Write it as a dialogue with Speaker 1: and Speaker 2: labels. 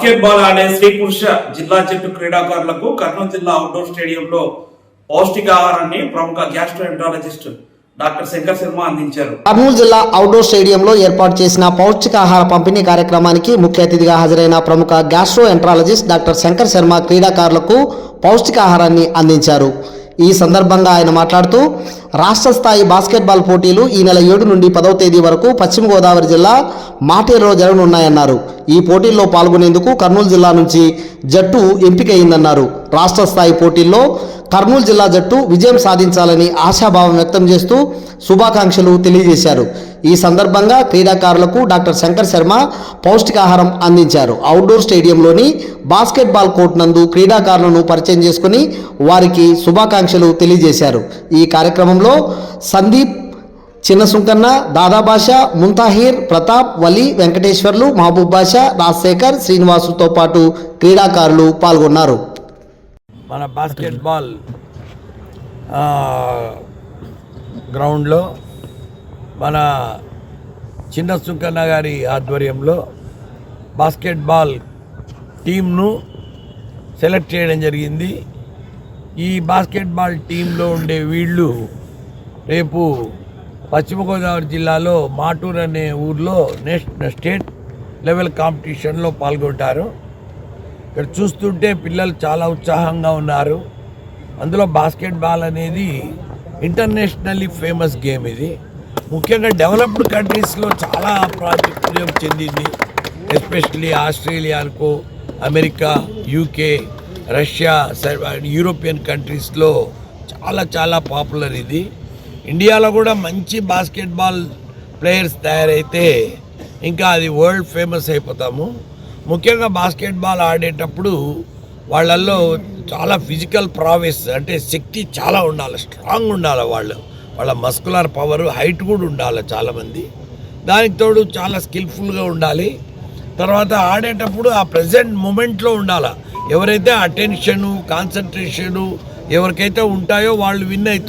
Speaker 1: Basketball ఆడే స్త్రీ పురుష జిల్లా జట్టు క్రీడాకారులకు కర్నూలు జిల్లా అవుట్డోర్ స్టేడియంలో పౌష్టికాహారాన్ని ప్రముఖ గ్యాస్ట్రోఎంట్రాలజిస్ట్ డాక్టర్ శంకర్ శర్మ అందించారు.
Speaker 2: కర్నూలు జిల్లా అవుట్డోర్ స్టేడియంలో ఏర్పాటు చేసిన పౌష్టికాహార పంపిణీ కార్యక్రమానికి ముఖ్య అతిథిగా హాజరైన ప్రముఖ gastroenterologist doctor Shankar Sharma క్రీడాకారులకు పౌష్టికాహారాన్ని అందించారు. ఈ సందర్భంగా ఆయన మాట్లాడుతూ రాష్ట్ర స్థాయి బాస్కెట్బాల్ పోటీలు ఈ నెల ఏడు నుండి పదవ తేదీ వరకు పశ్చిమ గోదావరి జిల్లా మాటేరులో జరగనున్నాయన్నారు. ఈ పోటీల్లో పాల్గొనేందుకు కర్నూలు జిల్లా నుంచి జట్టు ఎంపికయిందన్నారు రాష్ట్ర స్థాయి పోటీల్లో కర్నూలు జిల్లా జట్టు విజయం సాధించాలని ఆశాభావం వ్యక్తం చేస్తూ శుభాకాంక్షలు తెలియజేశారు. ఈ సందర్భంగా క్రీడాకారులకు డాక్టర్ శంకర్ శర్మ పౌష్టికాహారం అందించారు. అవుట్డోర్ స్టేడియంలోని బాస్కెట్బాల్ కోర్టు నందు క్రీడాకారులను పరిచయం చేసుకుని వారికి శుభాకాంక్షలు తెలియజేశారు. ఈ కార్యక్రమంలో సందీప్ చిన్న సుంకన్న దాదాబాష ముంతాహీర్ ప్రతాప్ వలి వెంకటేశ్వర్లు మహబూబ్ బాషా రాజశేఖర్ శ్రీనివాసుతో పాటు క్రీడాకారులు పాల్గొన్నారు.
Speaker 3: మన బాస్కెట్బాల్ గ్రౌండ్లో మన చిన్న సుంకన్న గారి ఆధ్వర్యంలో బాస్కెట్బాల్ టీంను సెలెక్ట్ చేయడం జరిగింది. ఈ బాస్కెట్బాల్ టీంలో ఉండే వీళ్ళు రేపు పశ్చిమ గోదావరి జిల్లాలో మాటూర్ అనే ఊర్లో నేషనల్ స్టేట్ లెవెల్ కాంపిటీషన్లో పాల్గొంటారు. ఇక్కడ చూస్తుంటే పిల్లలు చాలా ఉత్సాహంగా ఉన్నారు. అందులో బాస్కెట్బాల్ అనేది ఇంటర్నేషనల్లీ ఫేమస్ గేమ్ ఇది. ముఖ్యంగా డెవలప్డ్ కంట్రీస్లో చాలా ప్రాచుర్యం చెందింది. ఎస్పెషల్లీ అనుకో అమెరికా యూకే రష్యా యూరోపియన్ కంట్రీస్లో చాలా చాలా పాపులర్ ఇది. ఇండియాలో కూడా మంచి బాస్కెట్బాల్ ప్లేయర్స్ తయారైతే ఇంకా అది వరల్డ్ ఫేమస్ అయిపోతాము. ముఖ్యంగా బాస్కెట్బాల్ ఆడేటప్పుడు వాళ్ళల్లో చాలా ఫిజికల్ ప్రావెస్ అంటే శక్తి చాలా ఉండాలి స్ట్రాంగ్ ఉండాలి వాళ్ళు. వాళ్ళ మస్కులర్ పవర్ హైట్ కూడా ఉండాలి చాలామంది. దానికి తోడు చాలా స్కిల్ఫుల్గా ఉండాలి. తర్వాత ఆడేటప్పుడు ఆ ప్రజెంట్ మూమెంట్లో ఉండాలి. ఎవరైతే అటెన్షను కాన్సన్ట్రేషను ఎవరికైతే ఉంటాయో వాళ్ళు విన్ అవుతారు